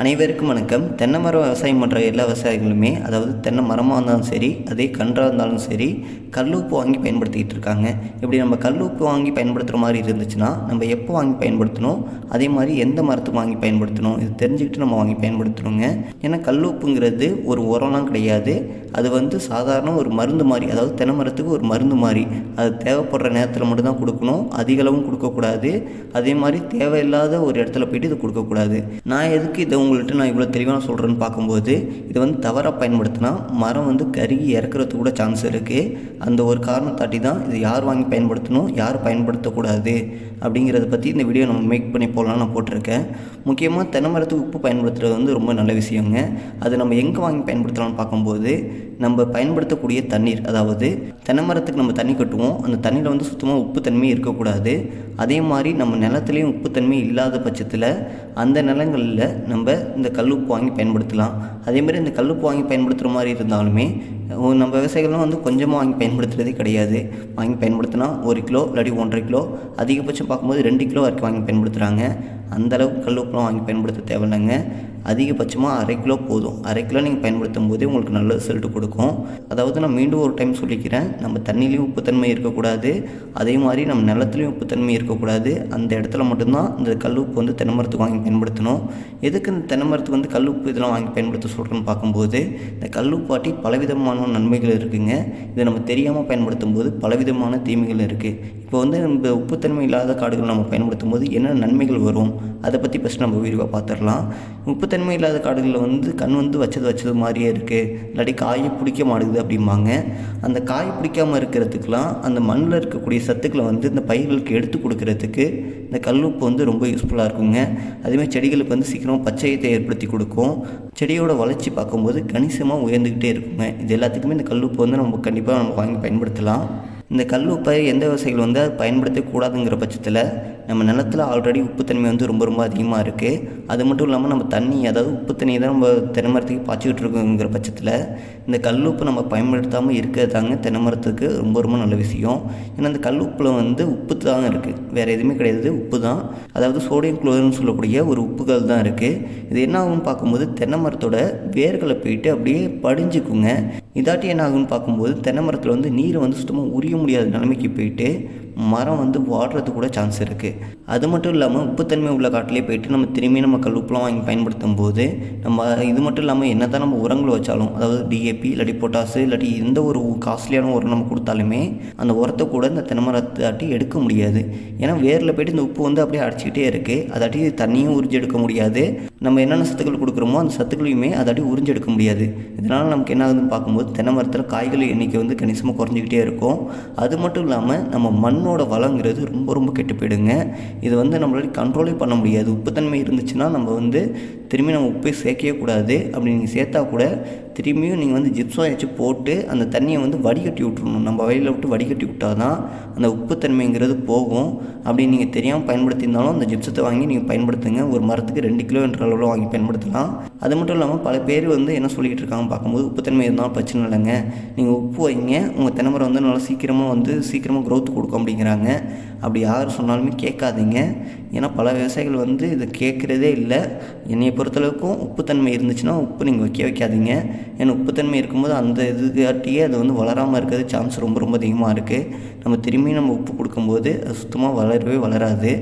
அனைவருக்கும் வணக்கம். தென்னை மரம் விவசாயம் பண்ணுற எல்லா விவசாயிகளுமே அதாவது தென்னை மரமாக இருந்தாலும் சரி அதே கன்றாக இருந்தாலும் சரி கல்லுப்பு வாங்கி பயன்படுத்திக்கிட்டு இருக்காங்க. இப்படி நம்ம கல்லுப்பு வாங்கி பயன்படுத்துகிற மாதிரி இருந்துச்சுன்னா நம்ம எப்போ வாங்கி பயன்படுத்தணும்? அதே மாதிரி எந்த மரத்துக்கு வாங்கி பயன்படுத்தணும்? இது தெரிஞ்சுக்கிட்டு நம்ம வாங்கி பயன்படுத்தணுங்க. ஏன்னா கல்லுப்புங்கிறது ஒரு உரம்லாம் கிடையாது. அது வந்து சாதாரண ஒரு மருந்து மாதிரி அதாவது தென்னை மரத்துக்கு ஒரு மருந்து மாதிரி. அது தேவைப்படுற நேரத்தில் மட்டும்தான் கொடுக்கணும். அதிகளவும் கொடுக்கக்கூடாது. அதே மாதிரி தேவையில்லாத ஒரு இடத்துல போயிட்டு இது கொடுக்கக்கூடாது. நான் எதுக்கு இதை உங்கள்கிட்ட நான் இவ்வளோ தெளிவாக சொல்கிறேன்னு பார்க்கும்போது இதை வந்து தவறாக பயன்படுத்தினா மரம் வந்து கருகி இறக்குறதுக்கு கூட சான்ஸ் இருக்குது அந்த ஒரு காரணத்தாட்டி தான் இது யார் வாங்கி பயன்படுத்தணும் யார் பயன்படுத்தக்கூடாது அப்படிங்கிறத பற்றி இந்த வீடியோ நம்ம மேக் பண்ணி போகலான்னு நான் போட்டிருக்கேன். முக்கியமாக தென்னை மரத்துக்கு உப்பு பயன்படுத்துறது வந்து ரொம்ப நல்ல விஷயங்க. அது நம்ம எங்கே வாங்கி பயன்படுத்தலாம்னு பார்க்கும்போது நம்ம பயன்படுத்தக்கூடிய தண்ணீர் அதாவது தென்னை மரத்துக்கு நம்ம தண்ணி கட்டுவோம். அந்த தண்ணியில் வந்து சுத்தமாக உப்பு தன்மை இருக்கக்கூடாது. அதே மாதிரி நம்ம நிலத்துலேயும் உப்புத்தன்மை இல்லாத பட்சத்தில் அந்த நிலங்களில் நம்ம இந்த கல்லுப்பு வாங்கி பயன்படுத்தலாம். அதேமாதிரி இந்த கல்லுப்பு வாங்கி பயன்படுத்துகிற மாதிரி இருந்தாலுமே நம்ம விவசாயிகள்லாம் வந்து கொஞ்சமாக வாங்கி பயன்படுத்துகிறதே கிடையாது. வாங்கி பயன்படுத்தினா ஒரு கிலோ இல்லாட்டி ஒன்றரை கிலோ அதிகபட்சம் பார்க்கும்போது ரெண்டு கிலோ வரைக்கும் வாங்கி பயன்படுத்துகிறாங்க அந்த அளவுக்கு கல்லுப்புலாம் வாங்கி பயன்படுத்த தேவையில்லைங்க. அதிகபட்சமாக அரை கிலோ போதும். அரை கிலோ நீங்கள் பயன்படுத்தும் போதே உங்களுக்கு நல்ல ரிசல்ட் கொடுக்கும். அதாவது நான் மீண்டும் ஒரு டைம் சொல்லிக்கிறேன். நம்ம தண்ணிலையும் உப்புத்தன்மை இருக்கக்கூடாது. அதே மாதிரி நம்ம நிலத்துலையும் உப்புத்தன்மை இருக்கக்கூடாது. அந்த இடத்துல மட்டும்தான் இந்த கல் உப்பு வந்து தென்னை மரத்துக்கு வாங்கி பயன்படுத்தணும். எதுக்கு இந்த தென்னை வந்து வந்து உப்பு இதெல்லாம் வாங்கி பயன்படுத்த சொல்கிறேன்னு பார்க்கும்போது இந்த கல் உப்பாட்டி பலவிதமான நன்மைகள் இருக்குங்க. இதை நம்ம தெரியாமல் பயன்படுத்தும் போது பலவிதமான தீமைகள் இருக்குது இப்போ வந்து நம்ம உப்புத்தன்மை இல்லாத காடுகள் நம்ம பயன்படுத்தும் போது என்னென்ன நன்மைகள் வரும்? அதை பற்றி ஃபஸ்ட் நம்ம விரிவாக பார்த்துடலாம் உப்புத்தன்மை இல்லாத காடுகளில் வந்து கண் வந்து வச்சது வச்சது மாதிரியே இருக்குது இல்லாட்டி காயை பிடிக்க மாட்டேங்குது அப்படிம்பாங்க. அந்த காய் பிடிக்காமல் இருக்கிறதுக்கெலாம் அந்த மண்ணில் இருக்கக்கூடிய சத்துக்களை வந்து இந்த பயிர்களுக்கு எடுத்து கொடுக்கறதுக்கு இந்த கல்லுப்பு வந்து ரொம்ப யூஸ்ஃபுல்லாக இருக்குங்க. அதேமாதிரி செடிகளுக்கு வந்து சீக்கிரமாக பச்சையத்தை ஏற்படுத்தி கொடுக்கும். செடியோட வளர்ச்சி பார்க்கும்போது கணிசமாக உயர்ந்துக்கிட்டே இருக்குங்க. இது எல்லாத்துக்குமே இந்த கல்லுப்பு வந்து நம்ம கண்டிப்பாக நம்ம வாங்கி பயன்படுத்தலாம். இந்த கல் உப்பை எந்த விவசாயிகள் வந்து அதை பயன்படுத்தக்கூடாதுங்கிற பட்சத்தில் நம்ம நிலத்தில் ஆல்ரெடி உப்புத்தன்மை வந்து ரொம்ப ரொம்ப அதிகமாக இருக்குது அது மட்டும் இல்லாமல் நம்ம தண்ணி அதாவது உப்பு தண்ணியை தான் நம்ம தென்னை மரத்துக்கு பாய்ச்சிக்கிட்டு இருக்கோங்கிற பட்சத்தில் இந்த கல்லுப்பு நம்ம பயன்படுத்தாமல் இருக்கிறது தாங்க தென்னை மரத்துக்கு ரொம்ப ரொம்ப நல்ல விஷயம். ஏன்னா இந்த கல்லுப்பில் வந்து உப்பு தான் இருக்குது வேறு எதுவுமே கிடையாது. உப்பு தான் அதாவது சோடியம் குளோரின்னு சொல்லக்கூடிய ஒரு உப்புகள் தான் இருக்குது இது என்ன ஆகும்னு பார்க்கும்போது தென்னை மரத்தோட வேர்களை போயிட்டு அப்படியே படிஞ்சுக்குங்க. இதாட்டி என்ன ஆகும்னு பார்க்கும்போது தென்னை மரத்தில் வந்து நீரை வந்து சுத்தமாக உரிய முடியாத நிலைமைக்கு போயிட்டு மரம் வந்து வாடுறது கூட சான்ஸ் இருக்குது அது மட்டும் இல்லாமல் உப்புத்தன்மை உள்ள காட்டிலே போயிட்டு நம்ம திரும்பி நம்ம கல்லுப்புலாம் வாங்கி பயன்படுத்தும் போது நம்ம இது மட்டும் இல்லாமல் என்ன தான் நம்ம உரங்கள் வச்சாலும் அதாவது டிஏபி இல்லாட்டி பொட்டாசு இல்லாட்டி எந்த ஒரு காஸ்ட்லியான உரம் நம்ம கொடுத்தாலுமே அந்த உரத்தை கூட இந்த தென்னை ஆட்டி எடுக்க முடியாது. ஏன்னா வேரில் போயிட்டு இந்த உப்பு வந்து அப்படியே அடிச்சுக்கிட்டே இருக்குது அதாட்டி தண்ணியும் உறிஞ்சி எடுக்க முடியாது. நம்ம என்னென்ன சத்துக்கள் கொடுக்குறோமோ அந்த சத்துக்களையுமே அதாட்டி உறிஞ்சி எடுக்க முடியாது. இதனால் நமக்கு என்ன ஆகுதுன்னு பார்க்கும்போது தென்னை மரத்தில் காய்கள் எண்ணிக்கை வந்து கணிசமாக குறைஞ்சிக்கிட்டே இருக்கும். அது மட்டும் இல்லாமல் நம்ம மண் மண்ணோட வளங்கிறது ரொம்ப ரொம்ப கெட்டு போயிடுங்க. இது வந்து நம்மளால கண்ட்ரோலே பண்ண முடியாது. உப்புத்தன்மை இருந்துச்சுன்னா நம்ம வந்து திரும்பி நம்ம உப்பை சேர்க்கவே கூடாது. அப்படி நீங்கள் சேர்த்தா கூட திரும்பியும் நீங்கள் வந்து ஜிப்ஸம் வச்சு போட்டு அந்த தண்ணியை வந்து வடிகட்டி விட்டுருணும் நம்ம வயலில் விட்டு வடிகட்டி விட்டால் தான் அந்த உப்புத்தன்மைங்கிறது போகும். அப்படி நீங்கள் தெரியாமல் பயன்படுத்தியிருந்தாலும் அந்த ஜிப்சத்தை வாங்கி நீங்கள் பயன்படுத்துங்க. ஒரு மரத்துக்கு ரெண்டு கிலோ என்ற அளவில் வாங்கி பயன்படுத்தலாம். அது மட்டும் இல்லாமல் பல பேர் வந்து என்ன சொல்லிக்கிட்டு இருக்காங்க பார்க்கும்போது உப்புத்தன்மை இருந்தாலும் பிரச்சனை இல்லைங்க. நீங்கள் உப்பு வைங்க. உங்கள் தென்னைமரம் வந்து நல்லா சீக்கிரமாக வந்து சீக்கிரமாக க்ரோத் கொடுக்கும். அப்படிங்கிறாங்க அப்படி யார் சொன்னாலுமே கேட்காதீங்க. ஏன்னா பல விவசாயிகள் வந்து இதை கேட்குறதே இல்லை. என்னைய பொறுத்தளவுக்கும் உப்புத்தன்மை இருந்துச்சுன்னா உப்பு நீங்கள் வைக்க வைக்காதீங்க. ஏன்னா உப்புத்தன்மை இருக்கும்போது அந்த இதுக்காட்டியே அது வந்து வளராமல் இருக்கிறது சான்ஸ் ரொம்ப ரொம்ப அதிகமாக இருக்குது நம்ம திரும்பி நம்ம உப்பு கொடுக்கும்போது அது சுத்தமாக வளரவே வளராது.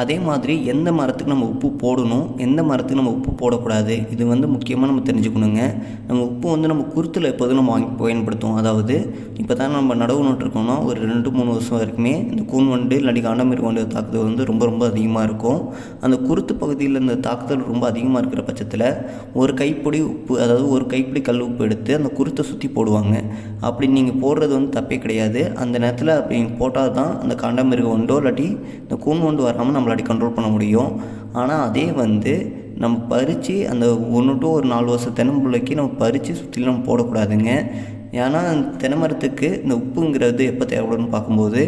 அதே மாதிரி எந்த மரத்துக்கு நம்ம உப்பு போடணும் எந்த மரத்துக்கு நம்ம உப்பு போடக்கூடாது இது வந்து முக்கியமாக நம்ம தெரிஞ்சுக்கணுங்க. நம்ம உப்பு வந்து நம்ம குருத்தில் எப்போதும் நம்ம வாங்கி பயன்படுத்துவோம். அதாவது இப்போ தான் நம்ம நடவு நட்டுருக்கோம்னா ஒரு ரெண்டு மூணு வருஷம் வரைக்குமே இந்த கூன் வண்டு இல்லாட்டி காண்டமிருக வண்டு தாக்குதல் வந்து ரொம்ப ரொம்ப அதிகமாக இருக்கும். அந்த குருத்து பகுதியில் இந்த தாக்குதல் ரொம்ப அதிகமாக இருக்கிற பட்சத்தில் ஒரு கைப்பிடி உப்பு அதாவது ஒரு கைப்பிடி கல் உப்பு எடுத்து அந்த குருத்தை சுற்றி போடுவாங்க. அப்படி நீங்கள் போடுறது வந்து தப்பே கிடையாது. அந்த நேரத்தில் அப்படி போட்டால் தான் அந்த காண்டமிருக வண்டோ இல்லாட்டி இந்த கூன் வண்டு வராமல் நம்மளாடி கண்ட்ரோல் பண்ண முடியும். ஆனால் அதே வந்து நம்ம பறித்து அந்த ஒன்று டு ஒரு நாலு வருஷம் தென்னம்பிள்ளைக்கு நம்ம பறித்து சுற்றிலும் நம்ம போடக்கூடாதுங்க. ஏன்னா தென்னை மரத்துக்கு இந்த உப்புங்கிறது எப்போ தேவைப்படும்னு பார்க்கும்போது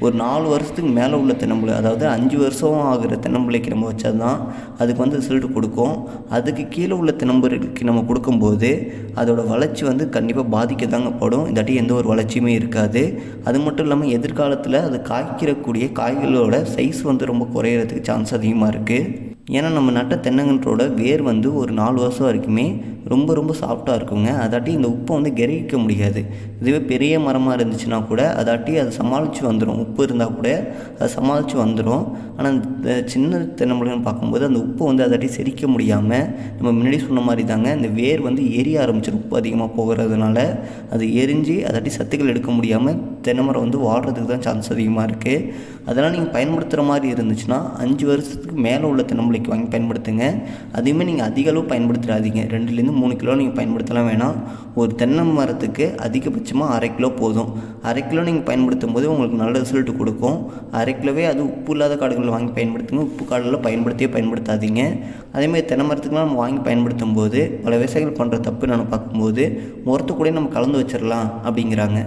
ஒரு நாலு வருஷத்துக்கு மேலே உள்ள தென்னம்பிள்ளை அதாவது அஞ்சு வருஷம் ஆகிற தென்னம்பிள்ளைக்கு நம்ம வச்சா தான் அதுக்கு வந்து ரிசல்ட் கொடுக்கும். அதுக்கு கீழே உள்ள தென்னம்பிள்ளைக்கு நம்ம கொடுக்கும்போது அதோடய வளர்ச்சி வந்து கண்டிப்பாக பாதிக்க தாங்க படும். இதாட்டி எந்த ஒரு வளர்ச்சியுமே இருக்காது. அது மட்டும் இல்லாமல் எதிர்காலத்தில் அது காய்க்கிறக்கூடிய காய்களோட சைஸ் வந்து ரொம்ப குறையிறதுக்கு சான்ஸ் அதிகமாக இருக்குது ஏன்னா நம்ம நட்ட தென்னங்கன்றோட வேர் வந்து ஒரு நாலு வருஷம் வரைக்குமே ரொம்ப ரொம்ப சாஃப்டாக இருக்குங்க. அதாட்டி இந்த உப்பை வந்து கிரகிக்க முடியாது. இதுவே பெரிய மரமாக இருந்துச்சுன்னா கூட அதாட்டி அது சமாளித்து வந்துடும் உப்பு இருந்தால் கூட அது சமாளித்து வந்துடும் ஆனால் இந்த சின்ன தென்னம்பிள்ளைன்னு பார்க்கும்போது அந்த உப்பை வந்து அதாட்டி செரிக்க முடியாமல் நம்ம முன்னாடி சொன்ன மாதிரி தாங்க இந்த வேர் வந்து எரிய ஆரம்பிச்சிடும் உப்பு அதிகமாக போகிறதுனால அது எரிஞ்சு அதாட்டி சத்துக்கள் எடுக்க முடியாமல் தென்னை மரம் வந்து வாடுறதுக்கு தான் சான்ஸ் அதிகமாக இருக்குது அதெல்லாம் நீங்கள் பயன்படுத்துகிற மாதிரி இருந்துச்சுன்னா அஞ்சு வருஷத்துக்கு மேலே உள்ள தென்னம்பிள்ளைக்கு வாங்கி பயன்படுத்துங்க. அதையுமே நீங்கள் அதிக அளவு பயன்படுத்திடாதீங்க. ரெண்டுலேருந்து மூணு கிலோ நீங்கள் பயன்படுத்தலாம் வேணாம். ஒரு தென்னை மரத்துக்கு அதிகபட்சமாக அரை கிலோ போதும். அரை கிலோ நீங்கள் பயன்படுத்தும் போது உங்களுக்கு நல்ல ரிசல்ட் கொடுக்கும். அரை கிலோவே அது உப்பு இல்லாத காடுகளில் வாங்கி பயன்படுத்துங்க. உப்பு காடுகளில் பயன்படுத்தியே பயன்படுத்தாதீங்க. அதேமாதிரி தென்னை மரத்துக்குலாம் நம்ம வாங்கி பயன்படுத்தும் போது பல விவசாயிகள் பண்ணுற தப்பு நான் பார்க்கும்போது உரத்து கூட நம்ம கலந்து வச்சிடலாம் அப்படிங்கிறாங்க.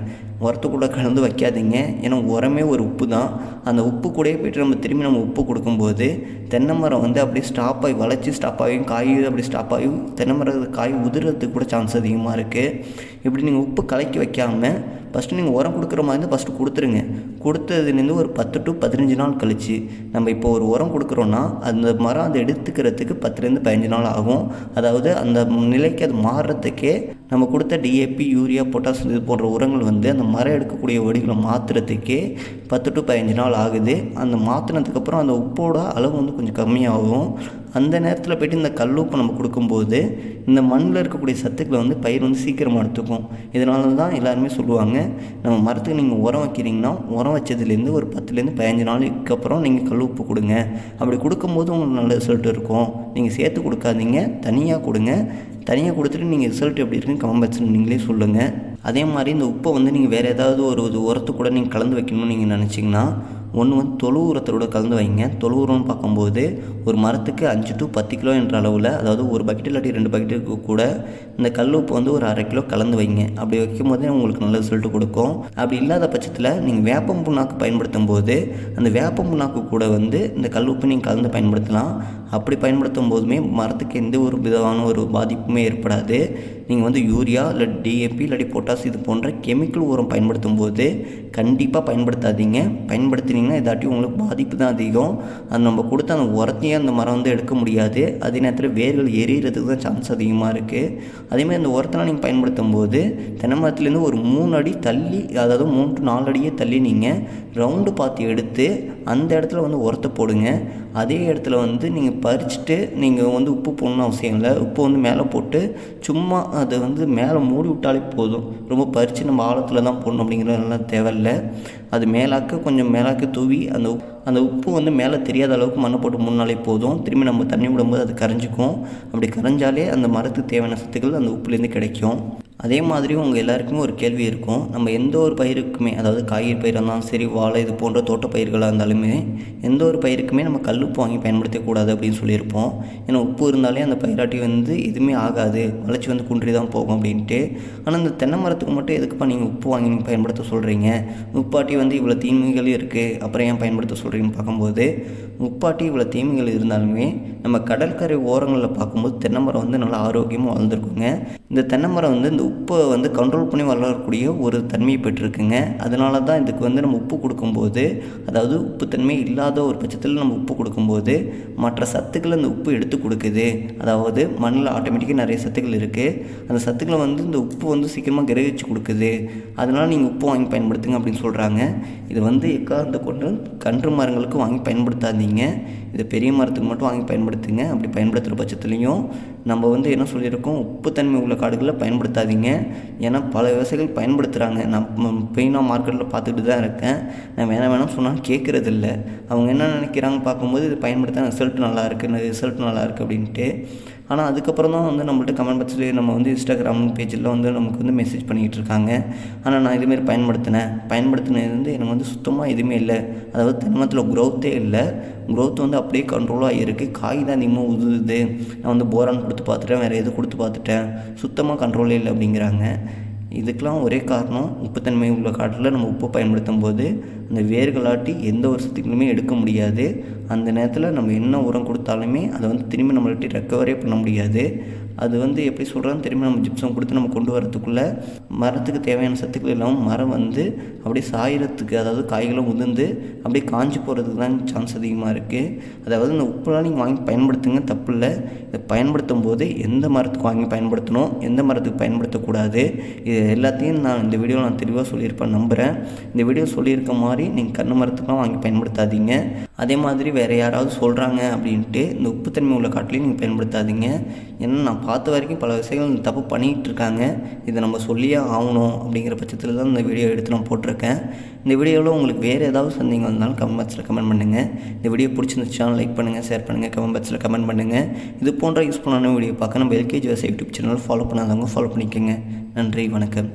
உரத்து கூட கலந்து வைக்காதீங்க. ஏன்னா உரமே ஒரு உப்பு தான் அந்த உப்பு கூடயே போய்ட்டு நம்ம திரும்பி நம்ம உப்பு கொடுக்கும்போது தென்னை மரம் வந்து அப்படியே ஸ்டாப் ஆகி வளைச்சி ஸ்டாப் ஆகியும் காய் அப்படி ஸ்டாப் ஆகி தென்னை மரம் காய் உதிரத்துக்கு கூட சான்ஸ் அதிகமாக இருக்குது இப்படி நீங்கள் உப்பு கலக்கி வைக்காமல் ஃபஸ்ட்டு நீங்கள் உரம் கொடுக்குற மாதிரி இருந்தால் ஃபஸ்ட்டு கொடுத்துருங்க. கொடுத்ததுலேருந்து ஒரு பத்து டு பதினஞ்சு நாள் கழிச்சு நம்ம இப்போ ஒரு உரம் கொடுக்குறோன்னா அந்த மரம் அதை எடுத்துக்கிறதுக்கு பத்துலேருந்து பதினஞ்சு நாள் ஆகும். அதாவது அந்த நிலைக்கு அது மாறுறதுக்கே நம்ம கொடுத்த டிஏபி யூரியா பொட்டாஸ் இது போன்ற உரங்கள் வந்து அந்த மரம் எடுக்கக்கூடிய வடிகளை மாற்றுறதுக்கே பத்து டு பதினஞ்சு நாள் ஆகுது. அந்த மாற்றினதுக்கப்புறம் அந்த உப்போட அளவு வந்து கொஞ்சம் கம்மியாகும். அந்த நேரத்தில் போய்ட்டு இந்த கல்லூப்பு நம்ம கொடுக்கும்போது இந்த மண்ணில் இருக்கக்கூடிய சத்துக்களை வந்து பயிர் வந்து சீக்கிரமாக எடுத்துக்கும். இதனால தான் எல்லாருமே சொல்லுவாங்க நம்ம மரத்துக்கு நீங்கள் உரம் வைக்கிறீங்கன்னா உரம் வச்சதுலேருந்து ஒரு பத்துலேருந்து பதினஞ்சு நாளைக்கு அப்புறம் நீங்கள் கல் உப்பு கொடுங்க. அப்படி கொடுக்கும்போது உங்களுக்கு நல்ல ரிசல்ட் இருக்கும். நீங்கள் சேர்த்து கொடுக்காதீங்க தனியாக கொடுங்க. தனியாக கொடுத்துட்டு நீங்கள் ரிசல்ட் எப்படி இருக்குன்னு கமெண்ட் நீங்களே சொல்லுங்கள் அதே மாதிரி இந்த உப்பை வந்து நீங்கள் வேறு ஏதாவது ஒரு உரத்து கூட நீங்கள் கலந்து வைக்கணும்னு நீங்கள் நினச்சிங்கன்னா ஒன்று வந்து தொழு உரத்தோட கலந்து வைங்க. தொழு உரம்னு பார்க்கும்போது ஒரு மரத்துக்கு அஞ்சு டு பத்து கிலோ என்ற அளவில் அதாவது ஒரு பக்கெட் இல்லாட்டி ரெண்டு பக்கெட்டுக்கு கூட இந்த கல் உப்பு வந்து ஒரு அரை கிலோ கலந்து வைங்க. அப்படி வைக்கும் போதே உங்களுக்கு நல்ல ரிசல்ட் கொடுக்கும். அப்படி இல்லாத பட்சத்தில் நீங்கள் வேப்பம் புண்ணாக்கு பயன்படுத்தும் போது அந்த வேப்பம் புண்ணாக்கு கூட வந்து இந்த கல் உப்பு நீங்கள் கலந்து பயன்படுத்தலாம். அப்படி பயன்படுத்தும் போதுமே மரத்துக்கு எந்த ஒரு விதமான ஒரு பாதிப்புமே ஏற்படாது. நீங்கள் வந்து யூரியா இல்லை டிஏபி இல்லாட்டி பொட்டாஸ் இது போன்ற கெமிக்கல் உரம் பயன்படுத்தும் போது கண்டிப்பாக பயன்படுத்தாதீங்க. பயன்படுத்தினீங்கன்னா இதாட்டி உங்களுக்கு பாதிப்பு தான் அதிகம். அது நம்ம கொடுத்த அந்த உரத்தையும் அந்த மரம் வந்து எடுக்க முடியாது. அதே நேரத்தில் வேர்கள் எரியறதுக்கு தான் சான்ஸ் அதிகமாக இருக்குது அதேமாதிரி அந்த உரத்தெல்லாம் நீங்கள் பயன்படுத்தும் போது தென்னை மரத்துலேருந்து ஒரு மூணு அடி தள்ளி அதாவது மூன்று நாலு அடியே தள்ளி நீங்கள் ரவுண்டு பார்த்து எடுத்து அந்த இடத்துல வந்து உரத்தை போடுங்க. அதே இடத்துல வந்து நீங்கள் பறிச்சுட்டு நீங்கள் வந்து உப்பு போடணும்னு அவசியம் இல்லை. உப்பு வந்து மேலே போட்டு சும்மா அதை வந்து மேலே மூடி விட்டாலே போதும். ரொம்ப பறித்து நம்ம ஆழத்தில் தான் போடணும் அப்படிங்கிறதெல்லாம் தேவையில்லை. அது மேலாக்க கொஞ்சம் மேலாக்க தூவி அந்த அந்த உப்பு வந்து மேலே தெரியாத அளவுக்கு மண்ணை போட்டு முன்னாலே போதும். திரும்பி நம்ம தண்ணி விடும்போது அது கரைஞ்சிக்கும். அப்படி கரைஞ்சாலே அந்த மரத்துக்கு தேவையான சத்துக்கள் அந்த உப்புலேருந்து கிடைக்கும். அதே மாதிரி உங்கள் எல்லாருக்குமே ஒரு கேள்வி இருக்கும். நம்ம எந்த ஒரு பயிருக்குமே அதாவது காய்கறி பயிராக இருந்தாலும் சரி வாழை இது போன்ற தோட்ட பயிர்களாக இருந்தாலுமே எந்த ஒரு பயிருக்குமே நம்ம கல்லுப்பு வாங்கி பயன்படுத்தக்கூடாது அப்படின்னு சொல்லியிருப்போம். ஏன்னா உப்பு இருந்தாலே அந்த பயிராட்டி வந்து எதுவுமே ஆகாது. வளர்ச்சி வந்து குன்றி தான் போகும் அப்படின்ட்டு. ஆனால் இந்த தென்னை மரத்துக்கு மட்டும் எதுக்குப்பா நீங்கள் உப்பு வாங்கி நீங்கள் பயன்படுத்த சொல்கிறீங்க உப்பாட்டி வந்து இவ்வளோ தீமைகள் இருக்குது அப்புறம் ஏன் பயன்படுத்த சொல்கிறீங்கன்னு பார்க்கும்போது உப்பாட்டி இவ்வளோ தீமைகள் இருந்தாலுமே நம்ம கடற்கரை ஓரங்களில் பார்க்கும்போது தென்னை மரம் வந்து நல்லா ஆரோக்கியமாக வளர்ந்துருக்குங்க. இந்த தென்னை மரம் வந்து இந்த உப்பை வந்து கண்ட்ரோல் பண்ணி வளரக்கூடிய ஒரு தன்மையை பெற்றிருக்குங்க. அதனால தான் இதுக்கு வந்து நம்ம உப்பு கொடுக்கும்போது அதாவது உப்புத்தன்மை இல்லாத ஒரு பட்சத்தில் நம்ம உப்பு கொடுக்கும்போது மற்ற சத்துக்களை அந்த உப்பு எடுத்து கொடுக்குது. அதாவது மண்ணில் ஆட்டோமேட்டிக்காக நிறைய சத்துக்கள் இருக்குது அந்த சத்துக்களை வந்து இந்த உப்பு வந்து சீக்கிரமாக கிரகிச்சு கொடுக்குது. அதனால் நீங்கள் உப்பு வாங்கி பயன்படுத்துங்க அப்படின்னு சொல்கிறாங்க இது வந்து எக்காரணத்தை கொண்டு கன்று மரங்களுக்கு வாங்கி பயன்படுத்தாதீங்க. இதை பெரிய மரத்துக்கு மட்டும் வாங்கி பயன்படுத்துங்க. அப்படி பயன்படுத்துகிற பட்சத்துலேயும் நம்ம வந்து என்ன சொல்லியிருக்கோம்? உப்புத்தன்மை உள்ள காடுகளில் பயன்படுத்தாதீங்க. ஏன்னா பல விவசாயிகள் பயன்படுத்துகிறாங்க நான் பெயினாக மார்க்கெட்டில் பார்த்துக்கிட்டு தான் இருக்கேன். நான் வேணாம் வேணாம் சொன்னால் கேட்குறது இல்லை அவங்க என்ன நினைக்கிறாங்க பார்க்கும்போது இது பயன்படுத்த ரிசல்ட் நல்லா இருக்குது ரிசல்ட் நல்லா இருக்குது அப்படின்ட்டு. ஆனால் அதுக்கப்புறம் தான் வந்து நம்மள்ட்ட கமெண்ட் பாக்ஸில் நம்ம வந்து இன்ஸ்டாகிராம் பேஜில் வந்து நமக்கு வந்து மெசேஜ் பண்ணிக்கிட்டு இருக்காங்க. ஆனால் நான் இதுமாரி பயன்படுத்தினேன். பயன்படுத்தினது வந்து எனக்கு வந்து சுத்தமாக எதுவுமே இல்லை. அதாவது தினமத்தில் க்ரோத்தே இல்லை. க்ரோத் வந்து அப்படியே கண்ட்ரோலாக இருக்குது காய் தான் அதிகமாக உதுது நான் வந்து போரான் கொடுத்து பார்த்துட்டேன் வேறு எது கொடுத்து பார்த்துட்டேன். சுத்தமாக கண்ட்ரோலே இல்லை அப்படிங்கிறாங்க. இதுக்கெலாம் ஒரே காரணம் உப்புத்தன்மை உள்ள காட்டில் நம்ம உப்பு பயன்படுத்தும் போது அந்த வேர்களாட்டி எந்த வருஷத்துக்குமே எடுக்க முடியாது. அந்த நேரத்தில் நம்ம என்ன உரம் கொடுத்தாலுமே அதை வந்து திரும்பி நம்மள்ட்ட ரெக்கவரே பண்ண முடியாது. அது வந்து எப்படி சொல்கிறான்னு திரும்ப நம்ம ஜிப்சம் கொடுத்து நம்ம கொண்டு வரதுக்குள்ளே மரத்துக்கு தேவையான சத்துக்கள் இல்லாமல் மரம் வந்து அப்படியே சாயிறத்துக்கு அதாவது காய்களும் உதிர்ந்து அப்படியே காஞ்சி போகிறதுக்கு தான் சான்ஸ் அதிகமாக இருக்குது அதாவது இந்த உப்புலாம் நீங்கள் வாங்கி பயன்படுத்துங்க தப்பு இல்லை. இதை பயன்படுத்தும் போது எந்த மரத்துக்கு வாங்கி பயன்படுத்தணும் எந்த மரத்துக்கு பயன்படுத்தக்கூடாது இது எல்லாத்தையும் நான் இந்த வீடியோவில் நான் தெளிவாக சொல்லியிருப்பேன் நம்புகிறேன் இந்த வீடியோ சொல்லியிருக்க மாதிரி நீங்கள் கண்ணு மரத்துக்குலாம் வாங்கி பயன்படுத்தாதீங்க. அதே மாதிரி வேறு யாராவது சொல்கிறாங்க அப்படின்ட்டு இந்த உப்புத்தன்மை உள்ள காட்டிலையும் நீங்கள் பயன்படுத்தாதீங்க. ஏன்னா நான் பார்த்த வரைக்கும் பல விஷயங்கள் தப்பு பண்ணிகிட்டு இருக்காங்க இதை நம்ம சொல்லியே ஆகணும் அப்படிங்கிற பட்சத்தில் தான் இந்த வீடியோ எடுத்து நான் போட்டிருக்கேன். இந்த வீடியோவில் உங்களுக்கு வேறு ஏதாவது சந்தேகம் வந்தாலும் கமெண்ட் பாக்ஸில் கமெண்ட் பண்ணுங்கள் இந்த வீடியோ பிடிச்சிருந்துச்சா லைக் பண்ணுங்கள் ஷேர் பண்ணுங்கள் கமெண்ட் பாக்ஸில் கமெண்ட் பண்ணுங்கள் இது போன்ற யூஸ்ஃபுல்லான வீடியோ பார்க்க நம்ம எல்கேஜி வசதி யூடியூப் சேனல் ஃபாலோ பண்ணாதவங்க ஃபாலோ பண்ணிக்கோங்க. நன்றி வணக்கம்.